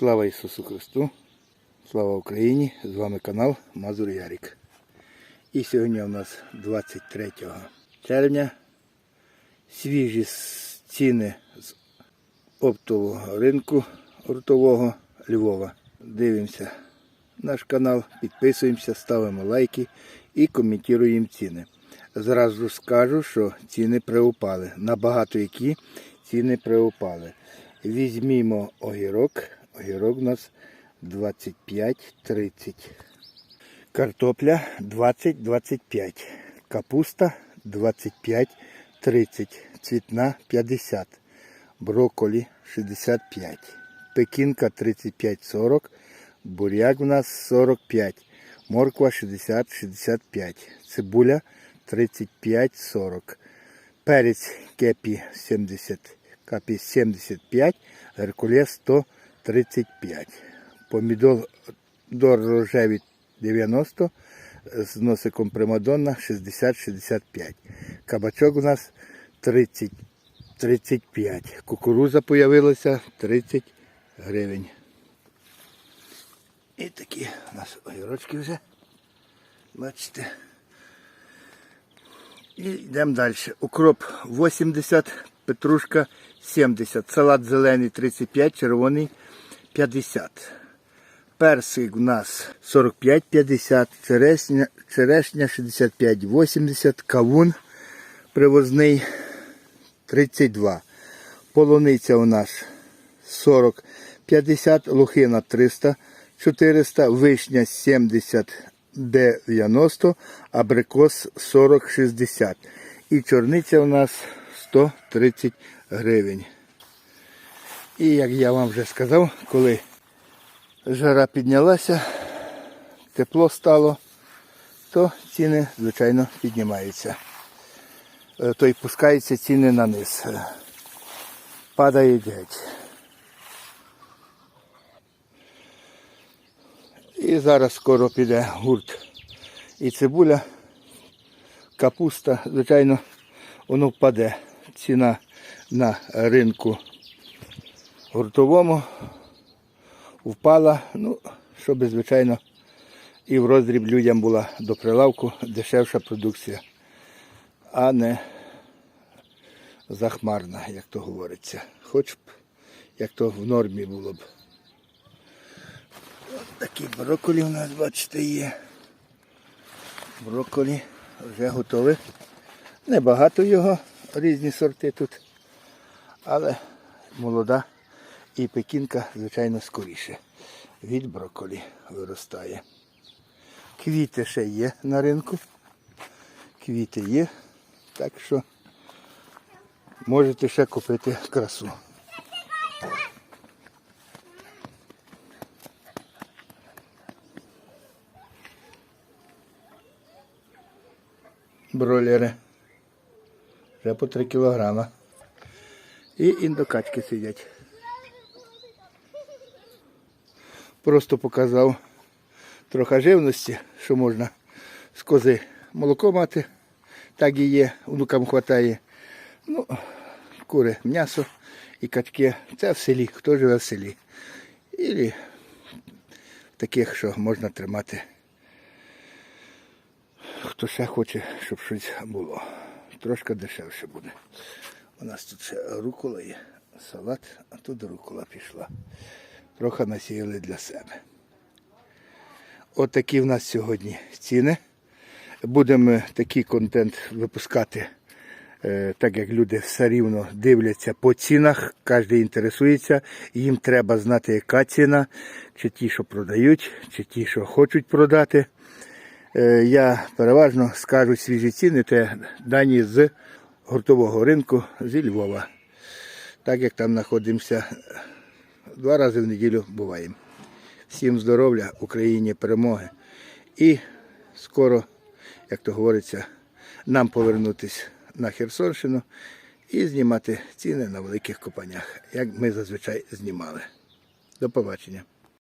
Слава Ісусу Христу! Слава Україні! З вами канал Мазур Ярік. І сьогодні у нас 23 червня. Свіжі ціни з оптового ринку гуртового Львова. Дивимося наш канал, підписуємося, ставимо лайки і коментуємо ціни. Зразу скажу, що ціни приупали. Набагато які ціни приупали. Візьмімо огірок. Огірок у нас 25-30. Картопля 20-25. Капуста 25-30. Цвітна 50. Брокколі 65. Пекінка 35-40. Буряк у нас 45. Морква 60-65. Цибуля 35-40. Перець кепі 70. Капі 75. Геркулес 135. Помідор дор рожеві 90. З носиком Примадонна 60-65. Кабачок у нас 30 35. Кукуруза появилася 30 гривень. І такі у нас огірочки вже. Бачите. І йдемо далі. Укроп 80, петрушка 70, салат зелений 35, червоний 50. Персик у нас 45-50, черешня, черешня 65-80, кавун привозний 32. Полуниця у нас 40, 50, лохина 300, 400, вишня 70, 90, абрикос 40, 60. І чорниця у нас 130 гривень. І як я вам вже сказав, коли жара піднялася, тепло стало, то ціни, звичайно, піднімаються. Е, то й пускаються ціни на низ. Е, Падають геть. І зараз скоро піде гурт і цибуля, капуста, звичайно, воно впаде. Ціна на ринку гуртовому впала, ну, щоб, звичайно, і в роздріб людям була до прилавку дешевша продукція а не захмарна, як то говориться. Хоч б, як то в нормі було б. От такі брокколі у нас, бачите, є. Брокколі вже готові. Небагато його, різні сорти тут. Але молода і пекінка, звичайно, скоріше. Від брокколі виростає. Квіти ще є на ринку. Квіти є. Так що можете ще купити красу. Бройлери. Вже по 3 кілограма. І індокачки сидять. Просто показав трохи живності, що можна з кози молоко мати так і є, внукам вистачає. Ну, кури, м'ясо і качки. Це в селі, хто живе в селі. І таких, що можна тримати. Хто ще хоче, щоб щось було. Трошки дешевше буде. У нас тут ще рукола є, салат, а тут рукола пішла. Трохи насіяли для себе. Отакі в нас сьогодні ціни будемо такий контент випускати, е, так як люди все рівно дивляться по цінах, кожен інтересується, їм треба знати, яка ціна, чи ті, що продають, чи ті, що хочуть продати. Е, Я переважно скажу свіжі ціни, це дані з гуртового ринку зі Львова. Так як там знаходимося два рази в неділю буваємо. Всім здоров'я, Україні перемоги. І скоро як то говориться, нам повернутися на Херсонщину і знімати ціни на великих копанях, як ми зазвичай знімали. До побачення.